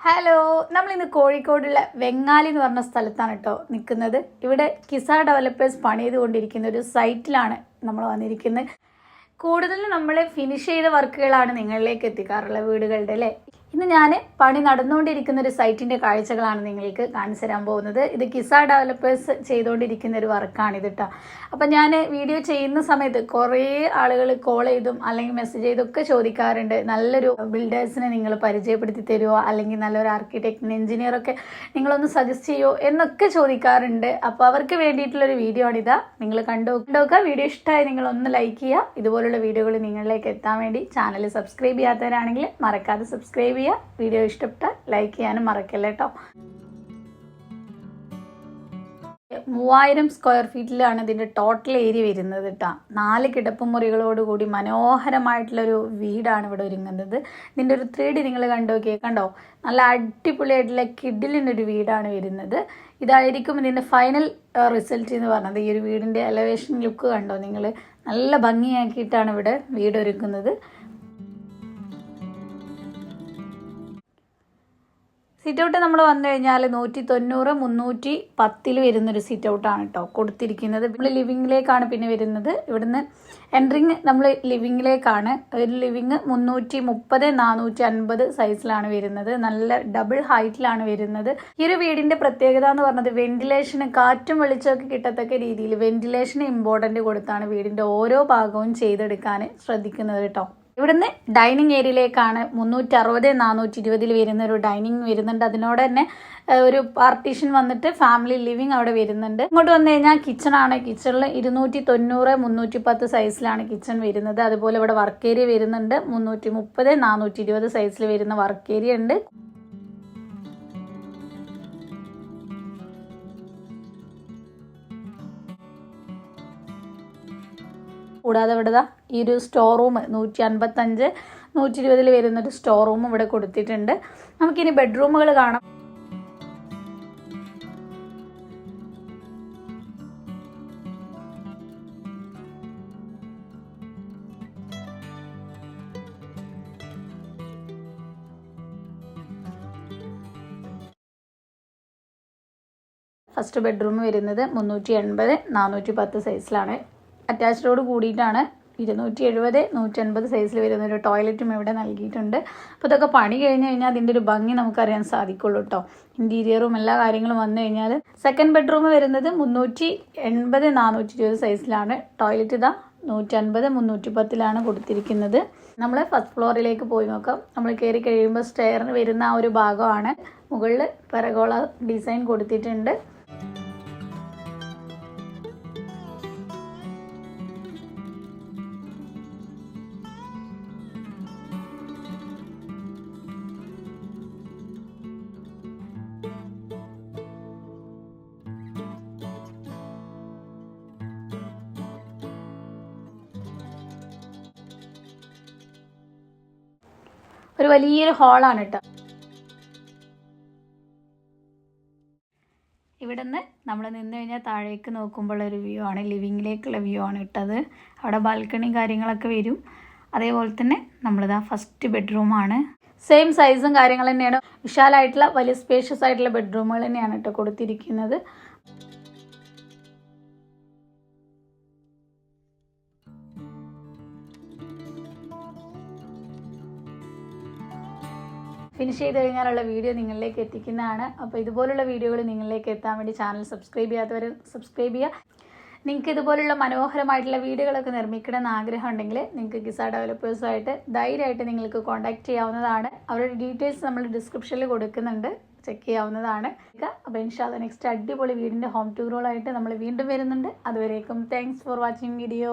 Hello നമ്മൾ ഇന്ന് കോഴിക്കോടുള്ള വെങ്ങാലി എന്ന് പറഞ്ഞ സ്ഥലത്താണ് കേട്ടോ നിൽക്കുന്നത്. ഇവിടെ കിസ ഡെവലപ്പേഴ്സ് പണി ചെയ്തുകൊണ്ടിരിക്കുന്ന ഒരു സൈറ്റിലാണ് നമ്മൾ വന്നിരിക്കുന്നത്. കൂടുതലും നമ്മൾ ഫിനിഷ് ചെയ്ത വർക്കുകളാണ് നിങ്ങളിലേക്ക് എത്തിക്കാറുള്ള വീടുകളുടെ അല്ലേ? ഇന്ന് ഞാൻ പണി നടന്നുകൊണ്ടിരിക്കുന്ന ഒരു സൈറ്റിന്റെ കാഴ്ചകളാണ് നിങ്ങൾക്ക് കാണിച്ചു തരാൻ പോകുന്നത്. ഇത് കിസ ഡെവലപ്പേഴ്സ് ചെയ്തുകൊണ്ടിരിക്കുന്ന ഒരു വർക്കാണ് ഇത് കേട്ടോ അപ്പം ഞാൻ വീഡിയോ ചെയ്യുന്ന സമയത്ത് കുറേ ആളുകൾ കോൾ ചെയ്തും അല്ലെങ്കിൽ മെസ്സേജ് ചെയ്തൊക്കെ ചോദിക്കാറുണ്ട്. നല്ലൊരു ബിൽഡേഴ്സിനെ നിങ്ങൾ പരിചയപ്പെടുത്തി തരുമോ അല്ലെങ്കിൽ നല്ലൊരു ആർക്കിടെക്റ്റിന് എഞ്ചിനീയറൊക്കെ നിങ്ങളൊന്ന് സജസ്റ്റ് ചെയ്യുമോ എന്നൊക്കെ ചോദിക്കാറുണ്ട്. അപ്പോൾ അവർക്ക് വേണ്ടിയിട്ടുള്ളൊരു വീഡിയോ ആണിതാ നിങ്ങൾ കണ്ടു? കണ്ടുവെക്കുക വീഡിയോ ഇഷ്ടമായി നിങ്ങളൊന്ന് ലൈക്ക് ചെയ്യുക. ഇതുപോലുള്ള വീഡിയോകൾ നിങ്ങളിലേക്ക് എത്താൻ വേണ്ടി ചാനൽ സബ്സ്ക്രൈബ് ചെയ്യാത്തവരാണെങ്കിൽ മറക്കാതെ സബ്സ്ക്രൈബ് ചെയ്യുക വീഡിയോ ഇഷ്ടപ്പെട്ടാൽ ലൈക്ക് ചെയ്യാനും മറക്കല്ലേ കേട്ടോ മൂവായിരം സ്ക്വയർ ഫീറ്റിലാണ് ഇതിന്റെ ടോട്ടൽ ഏരിയ വരുന്നത് കേട്ടോ നാല് കിടപ്പുമുറികളോട് കൂടി മനോഹരമായിട്ടുള്ളൊരു വീടാണ് ഇവിടെ ഒരുങ്ങുന്നത്. ഇതിന്റെ ഒരു ത്രീ ഡി നിങ്ങൾ കണ്ടു നല്ല അടിപൊളിയായിട്ടുള്ള കിഡിലിന്റെ ഒരു വീടാണ് വരുന്നത്. ഇതായിരിക്കും ഇതിന്റെ ഫൈനൽ റിസൾട്ട് എന്ന് പറഞ്ഞത്. ഈ ഒരു വീടിന്റെ എലവേഷൻ ലുക്ക് കണ്ടോ നിങ്ങൾ? നല്ല ഭംഗിയാക്കിയിട്ടാണ് ഇവിടെ വീട് സിറ്റ് ഔട്ട് നമ്മൾ വന്നു കഴിഞ്ഞാൽ നൂറ്റി തൊണ്ണൂറ് മുന്നൂറ്റി പത്തിൽ വരുന്നൊരു സിറ്റ് ഔട്ടാണ് കേട്ടോ കൊടുത്തിരിക്കുന്നത്. നമ്മൾ ലിവിങ്ങിലേക്കാണ് പിന്നെ വരുന്നത്. ഇവിടുന്ന് എൻട്രിങ് നമ്മൾ ലിവിങ്ങിലേക്കാണ് ഒരു ലിവിങ് മുന്നൂറ്റി മുപ്പത് നാനൂറ്റി അൻപത് സൈസിലാണ് വരുന്നത്. നല്ല ഡബിൾ ഹൈറ്റിലാണ് വരുന്നത്. ഈ ഒരു വീടിന്റെ പ്രത്യേകത എന്ന് പറഞ്ഞത് വെന്റിലേഷന് കാറ്റും വെളിച്ചമൊക്കെ കിട്ടത്തക്ക രീതിയിൽ വെന്റിലേഷന് ഇമ്പോർട്ടന്റ് കൊടുത്താണ് വീടിന്റെ ഓരോ ഭാഗവും ചെയ്തെടുക്കാൻ ശ്രദ്ധിക്കുന്നത് കേട്ടോ ഇവിടുന്ന് ഡൈനിങ് ഏരിയയിലേക്കാണ് മുന്നൂറ്റി അറുപത് നാനൂറ്റി ഇരുപതിൽ വരുന്ന ഒരു ഡൈനിങ് വരുന്നുണ്ട്. അതിനോട് തന്നെ ഒരു പാർട്ടീഷൻ വന്നിട്ട് ഫാമിലി ലിവിങ് അവിടെ വരുന്നുണ്ട്. ഇങ്ങോട്ട് വന്നു കഴിഞ്ഞാൽ കിച്ചണാണ് കിച്ചണിൽ ഇരുന്നൂറ്റി തൊണ്ണൂറ് മുന്നൂറ്റി പത്ത് സൈസിലാണ് കിച്ചൺ വരുന്നത്. അതുപോലെ ഇവിടെ വർക്ക് ഏരിയ വരുന്നുണ്ട്. മുന്നൂറ്റി മുപ്പത് നാനൂറ്റി ഇരുപത് സൈസിൽ വരുന്ന വർക്ക് ഏരിയ ഉണ്ട്. കൂടാതെ ഇവിടെ ഈ ഒരു സ്റ്റോർ റൂം നൂറ്റി അൻപത്തഞ്ച് നൂറ്റി ഇരുപതിൽ വരുന്നൊരു സ്റ്റോർ റൂം ഇവിടെ കൊടുത്തിട്ടുണ്ട്. നമുക്കിനി ബെഡ്റൂമുകൾ കാണാം. ഫസ്റ്റ് ബെഡ്റൂം വരുന്നത് മുന്നൂറ്റി എൺപത് നാനൂറ്റി പത്ത് സൈസിലാണ് അറ്റാച്ച്ഡോട് കൂടിയിട്ടാണ് ഇരുന്നൂറ്റി എഴുപത് നൂറ്റൻപത് സൈസിൽ വരുന്ന ഒരു ടോയ്ലറ്റും ഇവിടെ നൽകിയിട്ടുണ്ട്. അപ്പോൾ ഇതൊക്കെ പണി കഴിഞ്ഞ് കഴിഞ്ഞാൽ അതിന്റെ ഒരു ഭംഗി നമുക്കറിയാൻ സാധിക്കുള്ളൂ കേട്ടോ ഇന്റീരിയറും എല്ലാ കാര്യങ്ങളും വന്നു കഴിഞ്ഞാൽ സെക്കൻഡ് ബെഡ്റൂം വരുന്നത് മുന്നൂറ്റി എൺപത് നാനൂറ്റി ഇരുപത് സൈസിലാണ്. ടോയ്ലറ്റ് ഇതാ നൂറ്റൻപത് മുന്നൂറ്റി പത്തിലാണ് കൊടുത്തിരിക്കുന്നത്. നമ്മൾ ഫസ്റ്റ് ഫ്ലോറിലേക്ക് പോയി നോക്കാം. നമ്മൾ കയറി കഴിയുമ്പോൾ സ്റ്റെയറിന് വരുന്ന ആ ഒരു ഭാഗമാണ്. മുകളിൽ പെരഗോള ഡിസൈൻ കൊടുത്തിട്ടുണ്ട്. ഒരു വലിയൊരു ഹോളാണ് കേട്ടോ ഇവിടുന്ന് നമ്മൾ നിന്ന് കഴിഞ്ഞാൽ താഴേക്ക് നോക്കുമ്പോൾ ഒരു വ്യൂ ആണ്. ലിവിങ്ങിലേക്കുള്ള വ്യൂ ആണ് ഇട്ടത്. അവിടെ ബാൽക്കണി കാര്യങ്ങളൊക്കെ വരും. അതേപോലെ തന്നെ നമ്മളിതാ ഫസ്റ്റ് ബെഡ്റൂമാണ് സെയിം സൈസും കാര്യങ്ങൾ തന്നെയാണ്. വിശാലമായിട്ടുള്ള വലിയ സ്പേഷ്യസ് ആയിട്ടുള്ള ബെഡ്റൂമുകൾ തന്നെയാണ് കേട്ടോ കൊടുത്തിരിക്കുന്നത്. ഫിനിഷ് ചെയ്ത് കഴിഞ്ഞാലുള്ള വീഡിയോ നിങ്ങളിലേക്ക് എത്തിക്കുന്നതാണ്. അപ്പോൾ ഇതുപോലുള്ള വീഡിയോകൾ നിങ്ങളിലേക്ക് എത്താൻ വേണ്ടി ചാനൽ സബ്സ്ക്രൈബ് ചെയ്യാത്തവർ സബ്സ്ക്രൈബ് ചെയ്യുക. നിങ്ങൾക്ക് ഇതുപോലുള്ള മനോഹരമായിട്ടുള്ള വീഡിയോകളൊക്കെ നിർമ്മിക്കണം എന്ന് ആഗ്രഹം ഉണ്ടെങ്കിൽ നിങ്ങൾക്ക് ഗിസ ഡെവലപ്പേഴ്സുമായിട്ട് ധൈര്യമായിട്ട് നിങ്ങൾക്ക് കോൺടാക്ട് ചെയ്യാവുന്നതാണ്. അവരുടെ ഡീറ്റെയിൽസ് നമ്മൾ ഡിസ്ക്രിപ്ഷനിൽ കൊടുക്കുന്നുണ്ട്. ചെക്ക് ചെയ്യാവുന്നതാണ്. അപ്പോൾ ഇൻഷാല്ല നെക്സ്റ്റ് അടിപൊളി വീടിന്റെ ഹോം ടൂറുകളായിട്ട് നമ്മൾ വീണ്ടും വരുന്നുണ്ട്. അതുവരേക്കും താങ്ക്സ് ഫോർ വാച്ചിങ് വീഡിയോ